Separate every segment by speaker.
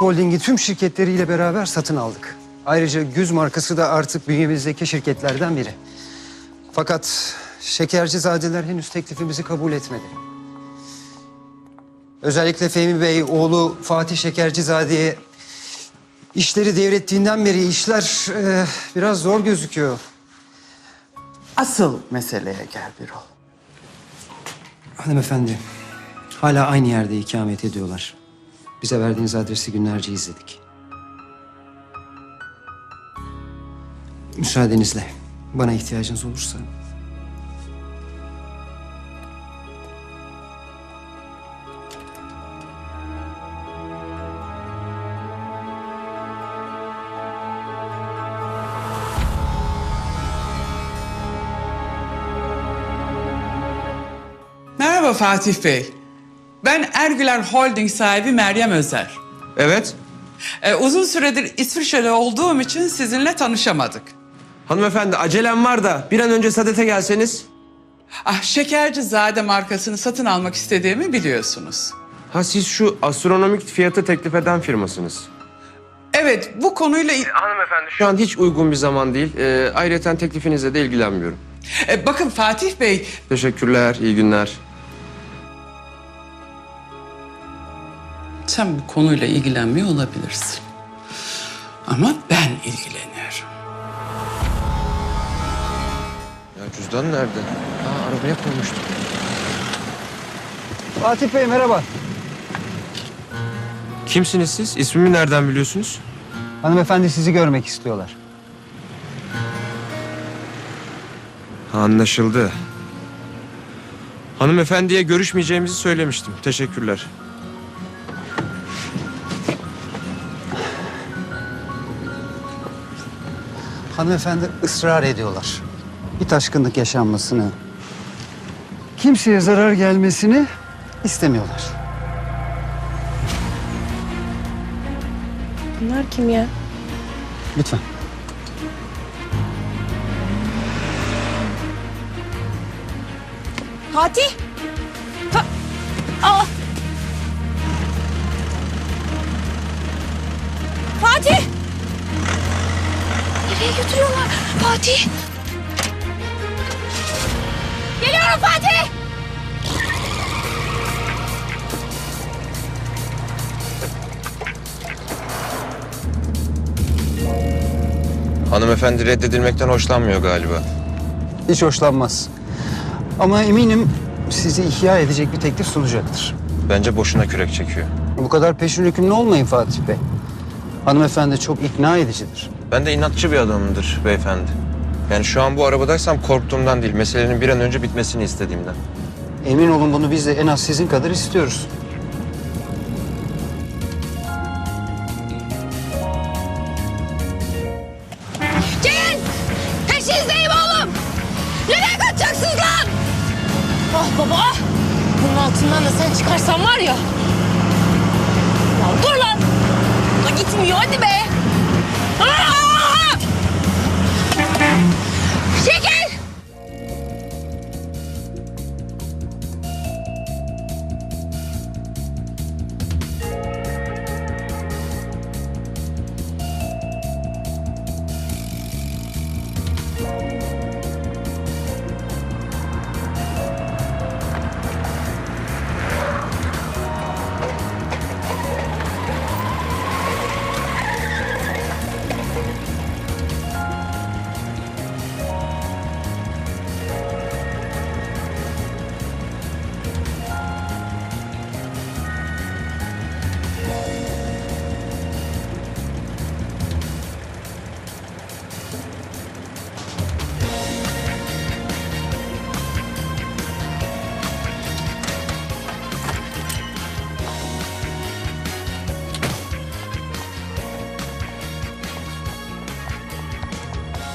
Speaker 1: Holding'i tüm şirketleriyle beraber satın aldık. Ayrıca Güz markası da artık bünyemizdeki şirketlerden biri. Fakat Şekercizadeler henüz teklifimizi kabul etmedi. Özellikle Fehmi Bey oğlu Fatih Şekercizade'ye işleri devrettiğinden beri işler eh, biraz zor gözüküyor.
Speaker 2: Asıl meseleye gel Birol.
Speaker 1: Hanımefendi, hala aynı yerde ikamet ediyorlar. Bize verdiğiniz adresi günlerce izledik. Müsaadenizle bana ihtiyacınız olursa
Speaker 2: Merhaba Fatih Bey. Ergüler Holding sahibi Meryem Özer.
Speaker 3: Evet.
Speaker 2: Ee, uzun süredir İsviçre'de olduğum için sizinle tanışamadık.
Speaker 3: Hanımefendi acelem var da bir an önce Sadet'e gelseniz.
Speaker 2: Ah, Şekercizade markasını satın almak istediğimi biliyorsunuz.
Speaker 3: Ha siz şu astronomik fiyatı teklif eden firmasınız.
Speaker 2: Evet, bu konuyla... il-
Speaker 3: Hanımefendi şu an hiç uygun bir zaman değil. Ee, ayrıca teklifinizle de ilgilenmiyorum.
Speaker 2: Ee, bakın Fatih Bey,
Speaker 3: Teşekkürler, iyi günler.
Speaker 2: Sen bu konuyla ilgilenmiyor olabilirsin. Ama ben ilgileniyorum.
Speaker 3: Ya cüzdan nerede? Aa arabaya koymuştum.
Speaker 1: Fatih Bey merhaba.
Speaker 3: Kimsiniz siz? İsmimi nereden biliyorsunuz?
Speaker 1: Hanımefendi sizi görmek istiyorlar.
Speaker 3: Anlaşıldı. Hanımefendiye görüşmeyeceğimizi söylemiştim. Teşekkürler.
Speaker 1: Hanımefendi ısrar ediyorlar. Bir taşkınlık yaşanmasını, kimseye zarar gelmesini istemiyorlar.
Speaker 4: Bunlar kim ya?
Speaker 1: Lütfen.
Speaker 4: Fatih! Fa Aa! Fatih! Nereye götürüyorlar? Fatih! Geliyorum Fatih!
Speaker 3: Hanımefendi reddedilmekten hoşlanmıyor galiba.
Speaker 1: Hiç hoşlanmaz. Ama eminim sizi ihya edecek bir teklif sunacaktır.
Speaker 3: Bence boşuna kürek çekiyor.
Speaker 1: Bu kadar peşin hükümlü olmayın Fatih Bey. Hanımefendi çok ikna edicidir.
Speaker 3: Ben de inatçı bir adamımdır beyefendi. Yani şu an bu arabadaysam korktuğumdan değil, meselenin bir an önce bitmesini istediğimden.
Speaker 1: Emin olun bunu biz de en az sizin kadar istiyoruz.
Speaker 4: Gelin! Peşinizdeyim oğlum! Nereye kaçacaksınız lan? Ah baba! Bunun altından da sen çıkarsan var ya. Ya dur lan! La gitmiyor hadi be! Aa!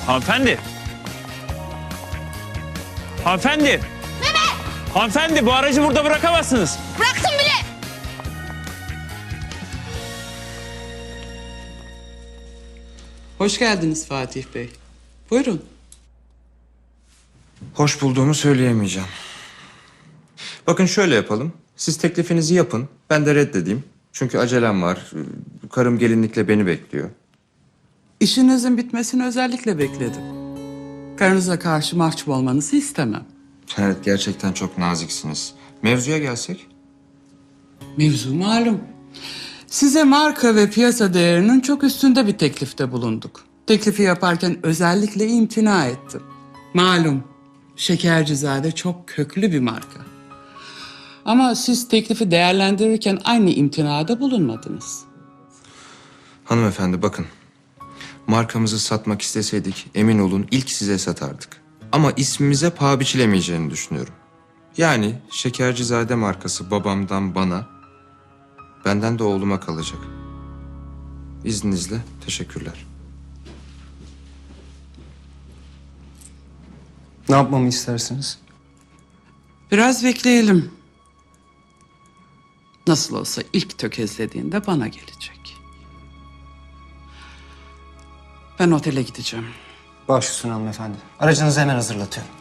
Speaker 5: Hanımefendi. Hanımefendi.
Speaker 4: Mehmet!
Speaker 5: Hanımefendi bu aracı burada bırakamazsınız.
Speaker 4: Bıraktım bile!
Speaker 2: Hoş geldiniz Fatih Bey. Buyurun.
Speaker 3: Hoş bulduğumu söyleyemeyeceğim. Bakın şöyle yapalım. Siz teklifinizi yapın. Ben de reddedeyim. Çünkü acelem var.
Speaker 6: Karım gelinlikle beni bekliyor.
Speaker 2: İşinizin bitmesini özellikle bekledim. Karınıza karşı mahcup olmanızı istemem.
Speaker 6: Evet gerçekten çok naziksiniz. Mevzuya gelsek?
Speaker 2: Mevzu malum. Size marka ve piyasa değerinin çok üstünde bir teklifte bulunduk. Teklifi yaparken özellikle imtina ettim. Malum, Şekercizade çok köklü bir marka. Ama siz teklifi değerlendirirken aynı imtinada bulunmadınız.
Speaker 6: Hanımefendi bakın. Markamızı satmak isteseydik emin olun ilk size satardık. Ama ismimize paha biçilemeyeceğini düşünüyorum. Yani Şekercizade markası babamdan bana, benden de oğluma kalacak. İzninizle teşekkürler.
Speaker 1: Ne yapmamı istersiniz?
Speaker 2: Biraz bekleyelim. Nasıl olsa ilk tökezlediğinde bana gelecek. Ben otele gideceğim.
Speaker 1: Baş üstüne hanımefendi. Aracınızı hemen hazırlatıyorum.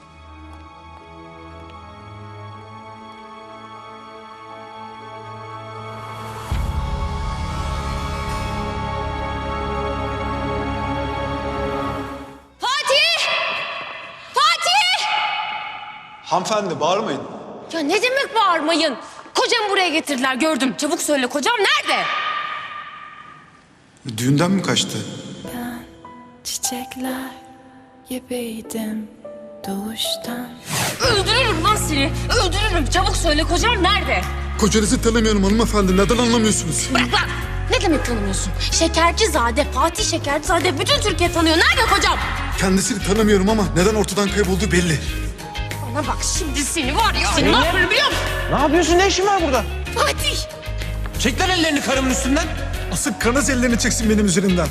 Speaker 7: Fatih! Fatih!
Speaker 8: Hanımefendi bağırmayın.
Speaker 7: Ya ne demek bağırmayın? Kocamı buraya getirdiler gördüm. Çabuk söyle kocam nerede?
Speaker 8: Düğünden mi kaçtı?
Speaker 9: Çiçekler gibiydim doğuştan.
Speaker 7: Öldürürüm lan seni. Öldürürüm. Çabuk söyle kocam nerede?
Speaker 8: Kocanızı tanımıyorum hanımefendi. Neden anlamıyorsunuz?
Speaker 7: Bırak lan. Ne demek tanımıyorsun? Şekercizade, Fatih Şekercizade bütün Türkiye tanıyor. Nerede kocam?
Speaker 8: Kendisini tanımıyorum ama neden ortadan kaybolduğu belli.
Speaker 7: Bana bak şimdi seni var ya. Seni ne yaparım biliyor musun?
Speaker 6: Ne yapıyorsun? Ne işin var burada?
Speaker 7: Fatih!
Speaker 6: Çek lan ellerini karımın üstünden.
Speaker 8: Asıl kanız ellerini çeksin benim üzerimden.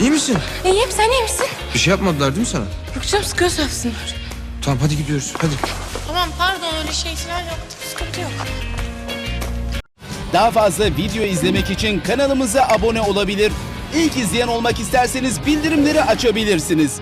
Speaker 6: İyi misin?
Speaker 7: İyiyim sen iyi misin?
Speaker 6: Bir şey yapmadılar değil mi sana?
Speaker 7: Yok canım sıkıyor sövsünler.
Speaker 6: Tamam hadi gidiyoruz. Hadi.
Speaker 7: Tamam pardon öyle şey falan yaptık. Sıkıntı yok.
Speaker 10: Daha fazla video izlemek için kanalımıza abone olabilir. İlk izleyen olmak isterseniz bildirimleri açabilirsiniz.